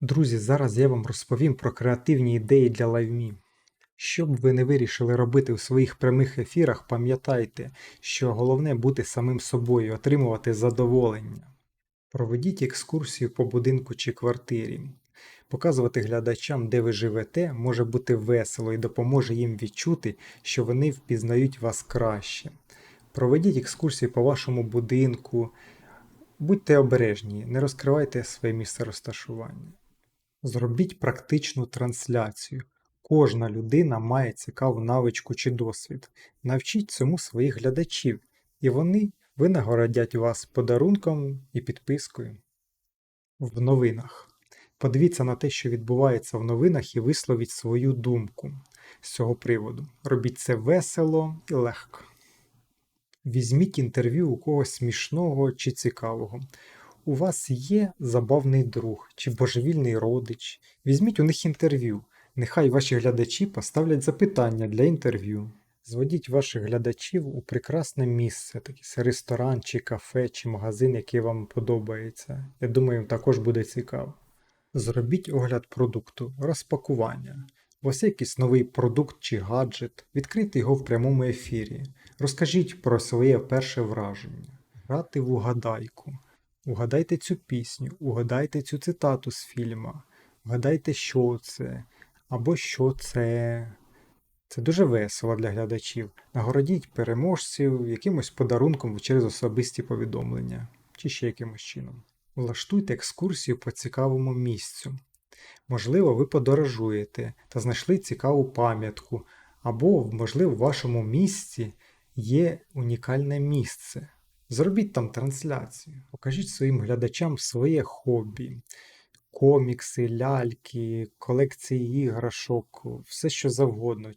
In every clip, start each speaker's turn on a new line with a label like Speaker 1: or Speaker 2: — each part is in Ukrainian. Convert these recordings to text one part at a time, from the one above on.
Speaker 1: Друзі, зараз я вам розповім про креативні ідеї для LiveMe. Що б ви не вирішили робити у своїх прямих ефірах, пам'ятайте, що головне бути самим собою, отримувати задоволення. Проведіть екскурсію по будинку чи квартирі. Показувати глядачам, де ви живете, може бути весело і допоможе їм відчути, що вони впізнають вас краще. Проведіть екскурсію по вашому будинку. Будьте обережні, не розкривайте своє місце розташування. Зробіть практичну трансляцію. Кожна людина має цікаву навичку чи досвід. Навчіть цьому своїх глядачів, і вони винагородять вас подарунком і підпискою. В новинах. Подивіться на те, що відбувається в новинах, і висловіть свою думку з цього приводу. Робіть це весело і легко. Візьміть інтерв'ю у когось смішного чи цікавого. У вас є забавний друг чи божевільний родич. Візьміть у них інтерв'ю. Нехай ваші глядачі поставлять запитання для інтерв'ю. Зведіть ваших глядачів у прекрасне місце, такий ресторан, чи кафе, чи магазин, який вам подобається. Я думаю, також буде цікаво. Зробіть огляд продукту, розпакування. У вас є якийсь новий продукт чи гаджет, відкрийте його в прямому ефірі. Розкажіть про своє перше враження. Грати в угадайку. Угадайте цю пісню, угадайте цю цитату з фільма, угадайте, що це, або що це. Це дуже весело для глядачів. Нагородіть переможців якимось подарунком через особисті повідомлення чи ще якимось чином. Влаштуйте екскурсію по цікавому місцю. Можливо, ви подорожуєте та знайшли цікаву пам'ятку, або, можливо, в вашому місці є унікальне місце. Зробіть там трансляцію, покажіть своїм глядачам своє хобі, комікси, ляльки, колекції іграшок, все що завгодно.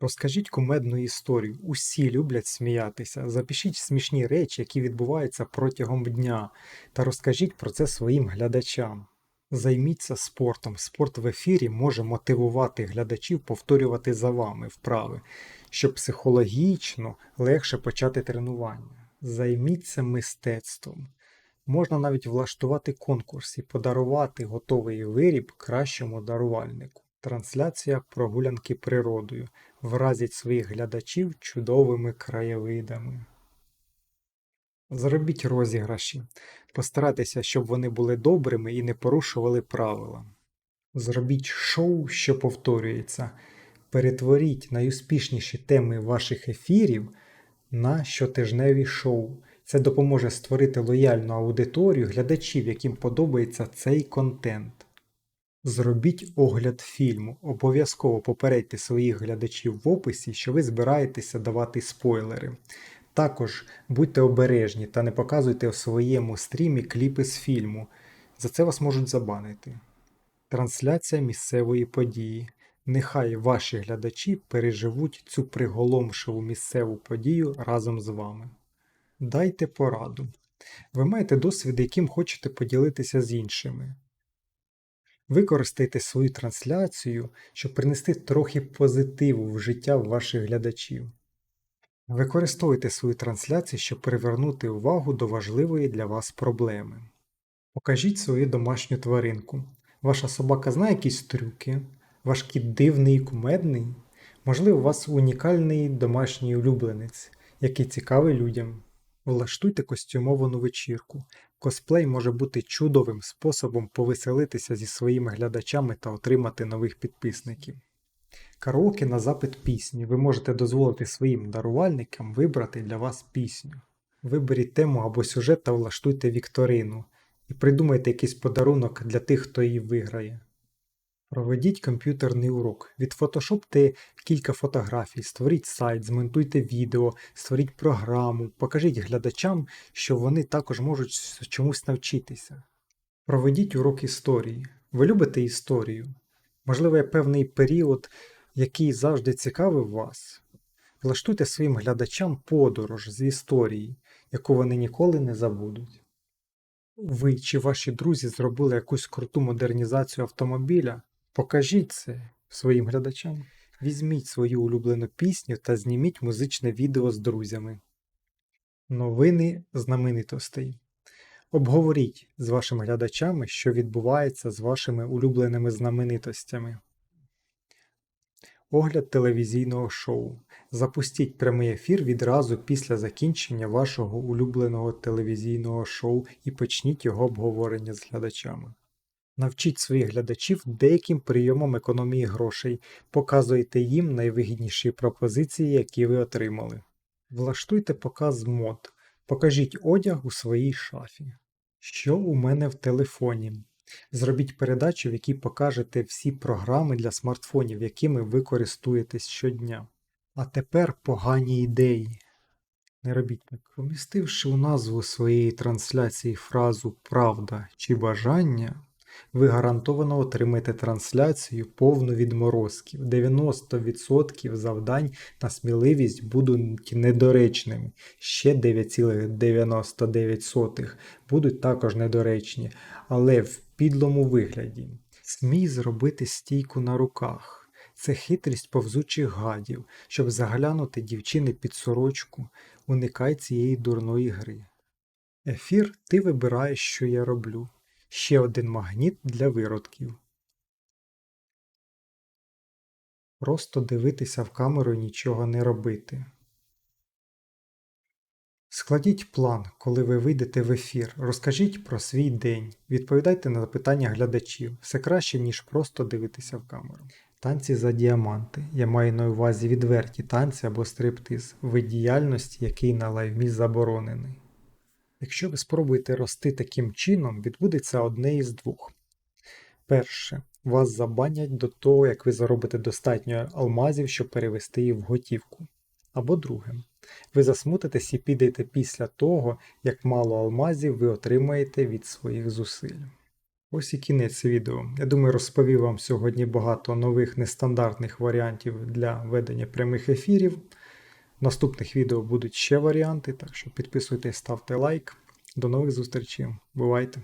Speaker 1: Розкажіть кумедну історію. Усі люблять сміятися. Запишіть смішні речі, які відбуваються протягом дня, та розкажіть про це своїм глядачам. Займіться спортом. Спорт в ефірі може мотивувати глядачів повторювати за вами вправи, щоб психологічно легше почати тренування. Займіться мистецтвом. Можна навіть влаштувати конкурс і подарувати готовий виріб кращому дарувальнику. Трансляція прогулянки природою вразить своїх глядачів чудовими краєвидами. Зробіть розіграші. Постарайтеся, щоб вони були добрими і не порушували правила. Зробіть шоу, що повторюється. Перетворіть найуспішніші теми ваших ефірів на щотижневі шоу. Це допоможе створити лояльну аудиторію глядачів, яким подобається цей контент. Зробіть огляд фільму. Обов'язково попередьте своїх глядачів в описі, що ви збираєтеся давати спойлери. Також будьте обережні та не показуйте у своєму стрімі кліпи з фільму. За це вас можуть забанити. Трансляція місцевої події. Нехай ваші глядачі переживуть цю приголомшиву місцеву подію разом з вами. Дайте пораду. Ви маєте досвід, яким хочете поділитися з іншими. Використайте свою трансляцію, щоб принести трохи позитиву в життя ваших глядачів. Використовуйте свою трансляцію, щоб привернути увагу до важливої для вас проблеми. Покажіть свою домашню тваринку. Ваша собака знає якісь трюки, ваш кіт дивний і кумедний. Можливо, у вас унікальний домашній улюбленець, який цікавий людям. Влаштуйте костюмовану вечірку. Косплей може бути чудовим способом повеселитися зі своїми глядачами та отримати нових підписників. Караоке на запит пісні. Ви можете дозволити своїм дарувальникам вибрати для вас пісню. Виберіть тему або сюжет та влаштуйте вікторину. І придумайте якийсь подарунок для тих, хто її виграє. Проведіть комп'ютерний урок. Відфотошопте кілька фотографій, створіть сайт, змонтуйте відео, створіть програму, покажіть глядачам, що вони також можуть чомусь навчитися. Проведіть урок історії. Ви любите історію? Можливо, є певний період, який завжди цікавив вас. Влаштуйте своїм глядачам подорож з історії, яку вони ніколи не забудуть. Ви чи ваші друзі зробили якусь круту модернізацію автомобіля? Покажіть це своїм глядачам. Візьміть свою улюблену пісню та зніміть музичне відео з друзями. Новини знаменитостей. Обговоріть з вашими глядачами, що відбувається з вашими улюбленими знаменитостями. Огляд телевізійного шоу. Запустіть прямий ефір відразу після закінчення вашого улюбленого телевізійного шоу і почніть його обговорення з глядачами. Навчіть своїх глядачів деяким прийомам економії грошей, показуйте їм найвигідніші пропозиції, які ви отримали. Влаштуйте показ мод. Покажіть одяг у своїй шафі. Що у мене в телефоні? Зробіть передачу, в якій покажете всі програми для смартфонів, якими ви користуєтесь щодня. А тепер погані ідеї. Не робіть так. Помістивши у назву своєї трансляції фразу Правда чи бажання, ви гарантовано отримаєте трансляцію повну відморозків. 90% завдань на сміливість будуть недоречними. Ще 9,99 будуть також недоречні, але в підлому вигляді. Смій зробити стійку на руках. Це хитрість повзучих гадів, щоб заглянути дівчини під сорочку. Уникай цієї дурної гри. Ефір ти вибираєш, що я роблю. Ще один магніт для виродків. Просто дивитися в камеру і нічого не робити. Складіть план, коли ви вийдете в ефір. Розкажіть про свій день. Відповідайте на запитання глядачів. Все краще, ніж просто дивитися в камеру. Танці за діаманти. Я маю на увазі відверті танці або стриптиз, вид діяльності, який на лайвмі заборонений. Якщо ви спробуєте рости таким чином, відбудеться одне із двох. Перше, вас забанять до того, як ви заробите достатньо алмазів, щоб перевести їх в готівку. Або друге, ви засмутитесь і підете після того, як мало алмазів ви отримаєте від своїх зусиль. Ось і кінець відео. Я думаю, розповів вам сьогодні багато нових нестандартних варіантів для ведення прямих ефірів. Наступних відео будуть ще варіанти, так що підписуйтесь, ставте лайк. До нових зустрічей. Бувайте!